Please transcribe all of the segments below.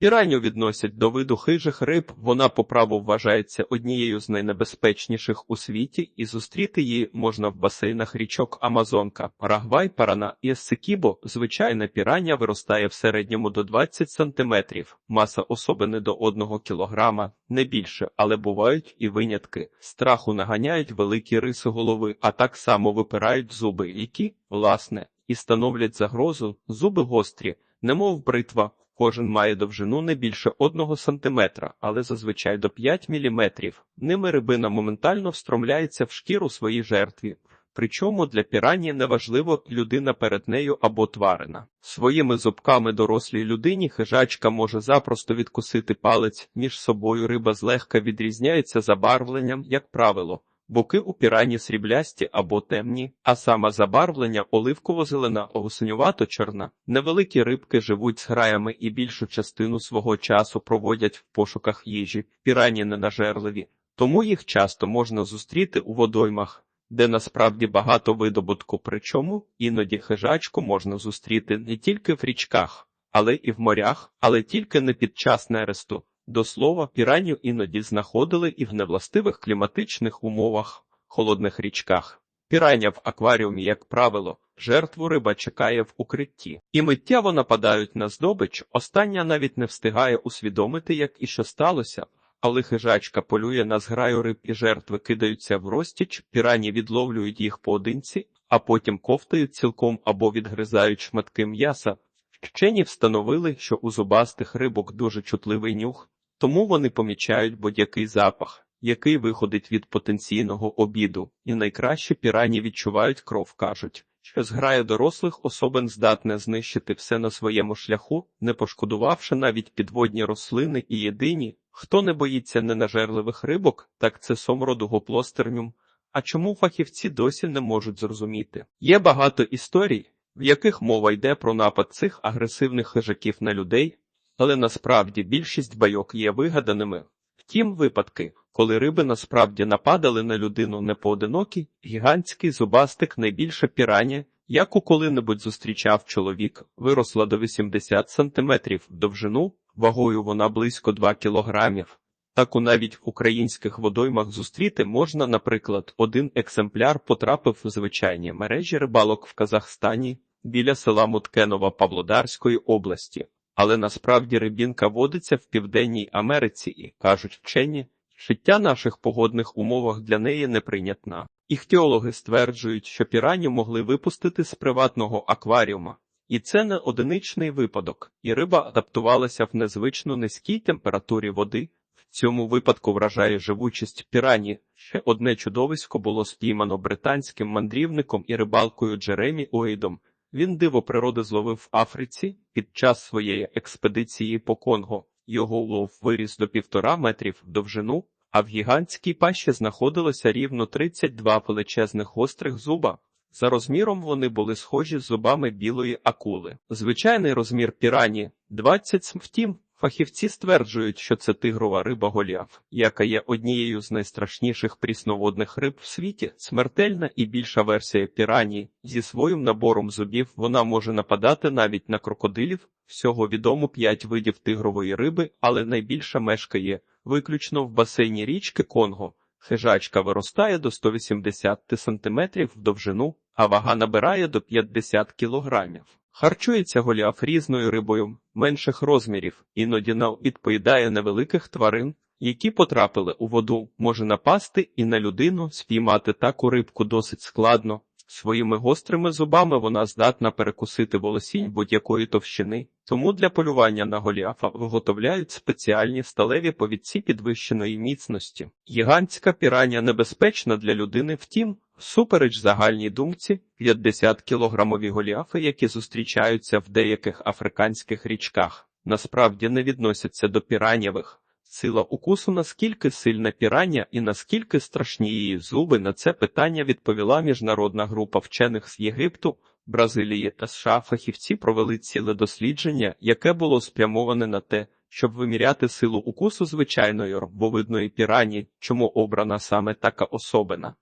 Піраню відносять до виду хижих риб, вона по праву вважається однією з найнебезпечніших у світі, і зустріти її можна в басейнах річок Амазонка, Парагвай, Парана і Ессекібо. Звичайне пірання виростає в середньому до 20 сантиметрів, маса особини до 1 кілограма, не більше, але бувають і винятки. Страху наганяють великі риси голови, а так само випирають зуби, які, власне, і становлять загрозу, зуби гострі, немов бритва. Кожен має довжину не більше одного сантиметра, але зазвичай до 5 міліметрів. Ними рибина моментально встромляється в шкіру своїй жертві. Причому для пірані неважливо людина перед нею або тварина. Своїми зубками дорослій людині хижачка може запросто відкусити палець між собою. Риба злегка відрізняється забарвленням, як правило. Боки у пірані сріблясті або темні, а саме забарвлення оливково-зелена, огусенювато-чорна. Невеликі рибки живуть з граями і більшу частину свого часу проводять в пошуках їжі. Пірані ненажерливі, тому їх часто можна зустріти у водоймах, де насправді багато видобутку. Причому іноді хижачку можна зустріти не тільки в річках, але і в морях, але тільки не під час нересту. До слова, піранів іноді знаходили і в невластивих кліматичних умовах, холодних річках. Пірання в акваріумі, як правило, жертву риба чекає в укритті, і миттєво нападають на здобич. Остання навіть не встигає усвідомити, як і що сталося. Але хижачка полює на зграю риб і жертви кидаються в розтіч, пірані відловлюють їх поодинці, а потім ковтають цілком або відгризають шматки м'яса. Вчені встановили, що у зубастих рибок дуже чутливий нюх, тому вони помічають будь-який запах, який виходить від потенційного обіду, і найкраще пірані відчувають кров, кажуть, що зграя дорослих особин здатне знищити все на своєму шляху, не пошкодувавши навіть підводні рослини і єдині, хто не боїться ненажерливих рибок, так це сомроду гоплостернюм. А чому фахівці досі не можуть зрозуміти? Є багато історій, в яких мова йде про напад цих агресивних хижаків на людей, але насправді більшість байок є вигаданими. Втім, випадки, коли риби насправді нападали на людину непоодинокі, гігантський зубастик найбільше піраня, яку коли-небудь зустрічав чоловік, виросла до 80 сантиметрів довжину, вагою вона близько 2 кілограмів. Таку навіть в українських водоймах зустріти можна, наприклад, один екземпляр потрапив в звичайні мережі рибалок в Казахстані біля села Муткенова Павлодарської області. Але насправді рибінка водиться в Південній Америці і, кажуть вчені, життя наших погодних умовах для неї неприйнятна. Іхтіологи стверджують, що піраню могли випустити з приватного акваріума. І це не одиничний випадок, і риба адаптувалася в незвично низькій температурі води. В цьому випадку вражає живучість пірані. Ще одне чудовисько було спіймано британським мандрівником і рибалкою Джеремі Уейдом. Він диво природи зловив в Африці під час своєї експедиції по Конго. Його улов виріс до півтора метрів в довжину, а в гігантській пащі знаходилося рівно 32 величезних гострих зуба. За розміром вони були схожі з зубами білої акули. Звичайний розмір пірані 20 см. Втім, фахівці стверджують, що це тигрова риба голіаф, яка є однією з найстрашніших прісноводних риб в світі, смертельна і більша версія пірані. Зі своїм набором зубів вона може нападати навіть на крокодилів. Всього відомо 5 видів тигрової риби, але найбільша мешкає виключно в басейні річки Конго. Хижачка виростає до 180 см в довжину, а вага набирає до 50 кг. Харчується голіаф різною рибою менших розмірів, іноді на відповідає невеликих тварин, які потрапили у воду, може напасти і на людину, спіймати таку рибку досить складно. Своїми гострими зубами вона здатна перекусити волосінь будь-якої товщини, тому для полювання на голіафа виготовляють спеціальні сталеві повідці підвищеної міцності. Гігантська пірання небезпечна для людини, втім, супереч загальній думці, 50-кілограмові голіафи, які зустрічаються в деяких африканських річках, насправді не відносяться до піранєвих. Сила укусу наскільки сильна пірання і наскільки страшні її зуби на це питання відповіла міжнародна група вчених з Єгипту, Бразилії та США. Фахівці провели ціле дослідження, яке було спрямоване на те, щоб виміряти силу укусу звичайної робовидної пірані, чому обрана саме така особина.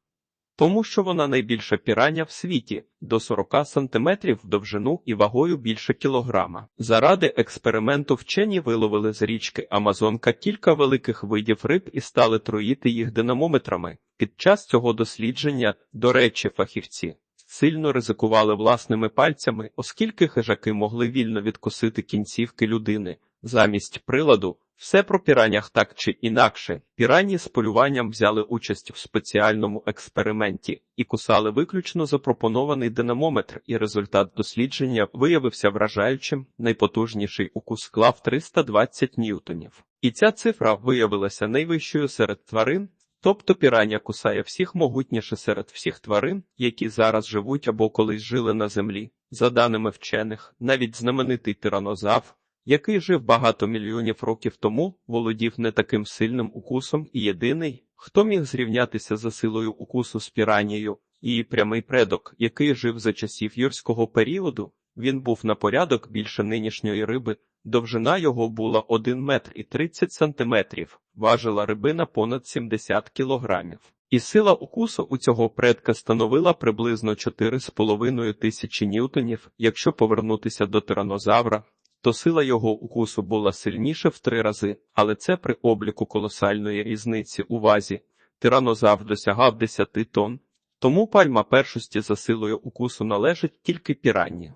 Тому що вона найбільша пірання в світі до 40 сантиметрів в довжину і вагою більше кілограма. Заради експерименту вчені виловили з річки Амазонка кілька великих видів риб і стали труїти їх динамометрами. Під час цього дослідження, до речі, фахівці сильно ризикували власними пальцями, оскільки хижаки могли вільно відкусити кінцівки людини. Замість приладу все про піранях так чи інакше. Пірані з полюванням взяли участь в спеціальному експерименті і кусали виключно запропонований динамометр, і результат дослідження виявився вражаючим. Найпотужніший укус склав 320 ньютонів. І ця цифра виявилася найвищою серед тварин. Тобто пірання кусає всіх могутніше серед всіх тварин, які зараз живуть або колись жили на землі. За даними вчених, навіть знаменитий тиранозавр, який жив багато мільйонів років тому, володів не таким сильним укусом і єдиний, хто міг зрівнятися за силою укусу з піранією, її прямий предок, який жив за часів юрського періоду, він був на порядок більше нинішньої риби, довжина його була 1 метр і 30 сантиметрів, важила рибина понад 70 кілограмів. І сила укусу у цього предка становила приблизно 4,5 тисячі ньютонів, якщо повернутися до тиранозавра, то сила його укусу була сильніше в три рази, але це при обліку колосальної різниці у вазі. Тиранозавр досягав 10 тонн, тому пальма першості за силою укусу належить тільки піранні.